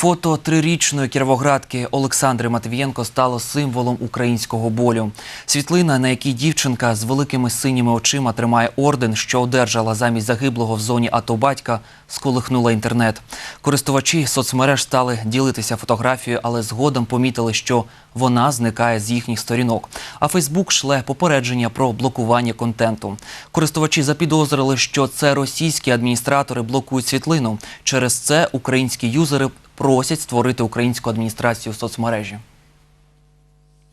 Фото трирічної кіровоградки Олександри Матвієнко стало символом українського болю. Світлина, на якій дівчинка з великими синіми очима тримає орден, що одержала замість загиблого в зоні АТО батька, сколихнула інтернет. Користувачі соцмереж стали ділитися фотографією, але згодом помітили, що вона зникає з їхніх сторінок. А Фейсбук шле попередження про блокування контенту. Користувачі запідозрили, що це російські адміністратори блокують світлину. Через це українські юзери просять створити українську адміністрацію в соцмережі.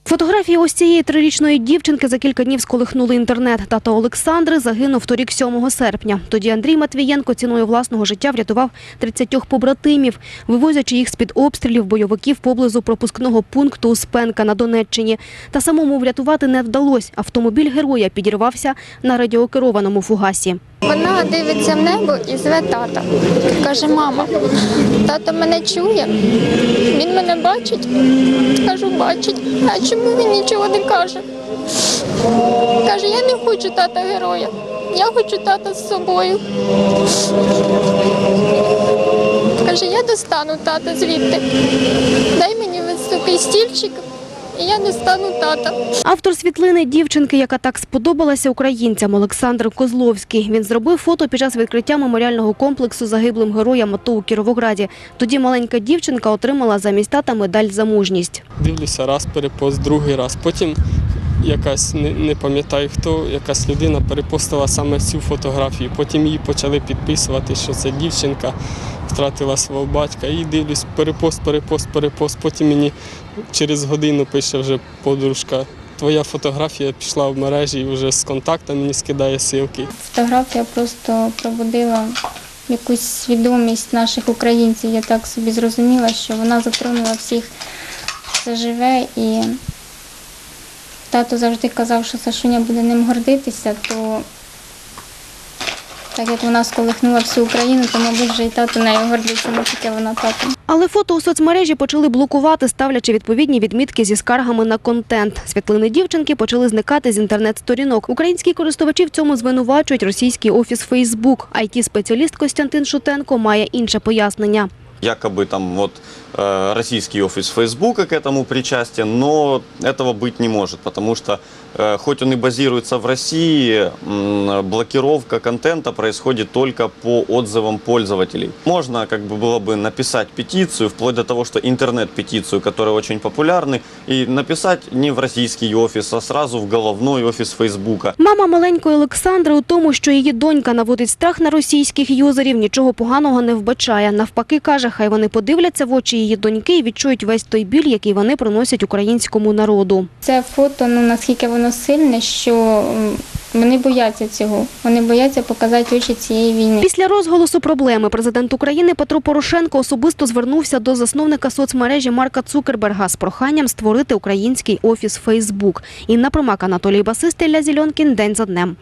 Фотографії ось цієї трирічної дівчинки за кілька днів сколихнули інтернет. Тато Олександри загинув торік 7 серпня. Тоді Андрій Матвієнко ціною власного життя врятував 30 побратимів, вивозячи їх з-під обстрілів бойовиків поблизу пропускного пункту Успенка на Донеччині. Та самому врятувати не вдалося. Автомобіль героя підірвався на радіокерованому фугасі. Вона дивиться в небо і зве тата. Каже, мама, тато мене чує, він мене бачить. Кажу, бачить. А чому він нічого не каже? Каже, я не хочу тата героя. Я хочу тата з собою. Каже, я достану тата звідти. Дай мені високий стільчик, і я стану тата. Автор світлини дівчинки, яка так сподобалася українцям, Олександр Козловський. Він зробив фото під час відкриття меморіального комплексу загиблим героям АТО у Кіровограді. Тоді маленька дівчинка отримала замість тата медаль за мужність. Дивлюся раз перепост, другий раз. Потім якась не, не пам'ятаю хто, якась людина перепостила саме цю фотографію. Потім її почали підписувати, що це дівчинка втратила свого батька. І дивлюсь, перепост, перепост, перепост. Потім мені через годину пише вже подружка. Твоя фотографія пішла в мережі і вже з контактом мені скидає ссылки. Фотографія просто пробудила якусь свідомість наших українців. Я так собі зрозуміла, що вона затронула всіх, все живе. І тато завжди казав, що Сашуня буде ним гордитися, то так як вона сколихнула всю Україну, то, мабуть, вже і тато нею гордиться, не тільки вона татом. Але фото у соцмережі почали блокувати, ставлячи відповідні відмітки зі скаргами на контент. Світлини дівчинки почали зникати з інтернет-сторінок. Українські користувачі в цьому звинувачують російський офіс Фейсбук. IT-спеціаліст Костянтин Шутенко має інше пояснення Якобы там вот э, российский офис Фейсбука к этому причастен, но этого быть не может, потому что э, хоть он и базируется в России, м, блокировка контента происходит только по отзывам пользователей. Можно как бы было бы написать петицию, вплоть до того, что интернет-петицию, которая очень популярны, и написать не в российский офис, а сразу в головной офис Фейсбука. Мама маленької Олександри у тому, що її донька наводить страх на російських юзерів, нічого поганого не вбачає. Навпаки, каже, хай вони подивляться в очі її доньки і відчують весь той біль, який вони приносять українському народу. Це фото, ну наскільки воно сильне, що вони бояться цього. Вони бояться показати очі цієї війни. Після розголосу проблеми президент України Петро Порошенко особисто звернувся до засновника соцмережі Марка Цукерберга з проханням створити український офіс Фейсбук. Інна Примак, Анатолій Басист, Ілля Зільонкін. День за днем.